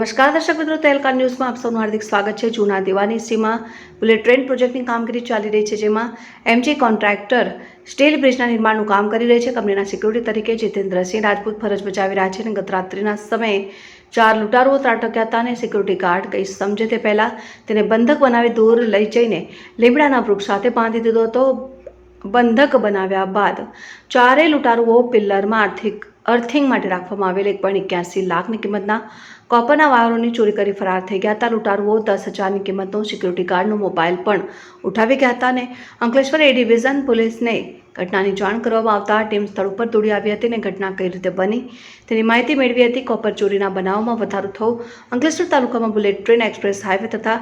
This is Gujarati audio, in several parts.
નમસ્કાર, દર્શક મિત્રો તહેલકા ન્યૂઝમાં આપ સૌનું હાર્દિક સ્વાગત છે. જૂના દિવાની સીમા બુલેટ ટ્રેન પ્રોજેક્ટની કામગીરી ચાલી રહી છે, જેમાં એમજી કોન્ટ્રાક્ટર સ્ટીલ બ્રિજના નિર્માણનું કામ કરી રહી છે. કંપનીના સિક્યુરિટી તરીકે જીતેન્દ્રસિંહ રાજપૂત ફરજ બજાવી રહ્યા છે અને ગત રાત્રિના સમયે ચાર લૂંટારુઓ ત્રાટક્યા હતા અને સિક્યુરિટી ગાર્ડ કંઈ સમજે તે પહેલાં તેને બંધક બનાવી દૂર લઈ જઈને લીમડાના વૃક્ષ સાથે બાંધી દીધો હતો. બંધક બનાવ્યા બાદ ચારેય લૂંટારુઓ પિલ્લરમાં આર્થિક અર્થિંગ માટે રાખવામાં આવેલ એક પોઈન્ટ એક્યાસી લાખની કિંમતના કોપરના વાયરોની ચોરી કરી ફરાર થઈ ગયા હતા. લૂંટારુઓ દસ હજારની કિંમતનો સિક્યુરિટી ગાર્ડનો મોબાઈલ પણ ઉઠાવી ગયા હતા અને અંકલેશ્વર એ ડિવિઝન પોલીસને ઘટનાની જાણ કરવામાં આવતા ટીમ સ્થળ ઉપર દોડી આવી હતી અને ઘટના કઈ રીતે બની તેની માહિતી મેળવી હતી. કોપર ચોરીના બનાવમાં વધારો થયો અંકલેશ્વર તાલુકામાં બુલેટ ટ્રેન, એક્સપ્રેસ હાઈવે તથા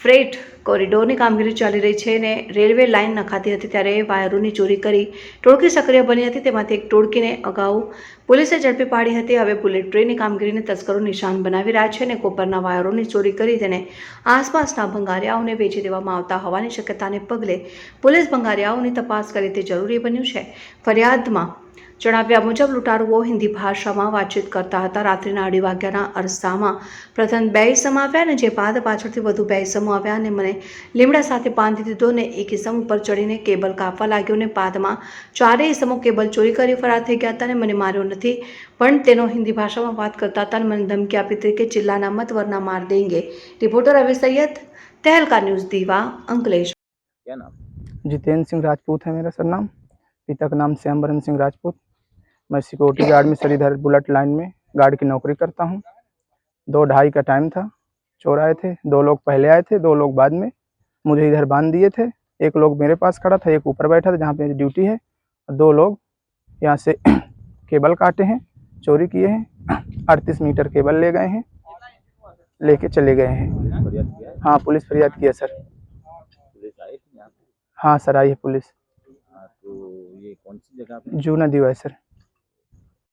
ફ્રેટ કોરિડોરની કામગીરી ચાલી રહી છે અને રેલવે લાઇન નખાતી હતી ત્યારે વાયરોની ચોરી કરી ટોળકી સક્રિય બની હતી. તેમાંથી એક ટોળકીને અગાઉ પોલીસે ઝડપી પાડી હતી. હવે બુલેટ ટ્રેનની કામગીરીને તસ્કરો નિશાન બનાવી રહ્યા છે અને કોપરના વાયરોની ચોરી કરી તેને આસપાસના ભંગારિયાઓને વેચી દેવામાં આવતા હોવાની શક્યતાને પગલે પોલીસ ભંગારિયાઓની તપાસ કરી તે જરૂરી બન્યું છે. ફરિયાદમાં જણાવ્યા મુજબ લૂંટારુઓ હિન્દી ભાષામાં વાતચીત કરતા હતા રાત્રિના અઢી વાગ્યાના અરસામાં પ્રથમ બે ઇસમ આવ્યા અને જે બાદ પાછળથી વધુ બે ઇસમો આવ્યા અને મને લીમડા સાથે બાંધી દીધો અને એક ઇસમ ઉપર ચડીને કેબલ કાપવા લાગ્યો અને બાદમાં ચારેય ઇસમો કેબલ ચોરી કરી ફરાર થઈ ગયા હતા અને મને માર્યો નથી પણ તેનો હિન્દી ભાષામાં વાત કરતા હતા અને મને ધમકી આપી હતી કે ચિલ્લાના મત વરના માર દેંગે રિપોર્ટર અભि સૈયદ तहलका न्यूज़ दीवा अंकलेश क्या नाम जितेंद्र सिंह राजपूत है मेरा सरनाम पिता का नाम श्यामबरन सिंह राजपूत मैं सिक्योरिटी गार्ड में सर इधर बुलेट लाइन में गार्ड की नौकरी करता हूँ। दो ढाई का टाइम था। चोर आए थे। दो लोग पहले आए थे दो लोग बाद में मुझे इधर बाँध दिए थे। एक लोग मेरे पास खड़ा था एक ऊपर बैठा था जहाँ पे मेरी ड्यूटी है। दो लोग यहाँ से केबल काटे हैं चोरी किए हैं। अड़तीस मीटर केबल ले गए हैं। लेके चले गए हैं। है पुलिस फरियाद किया सर। हाँ सर आई है पुलिस। हाँ तो ये कौन सी जगह पे? जू नदी हुआ है सर।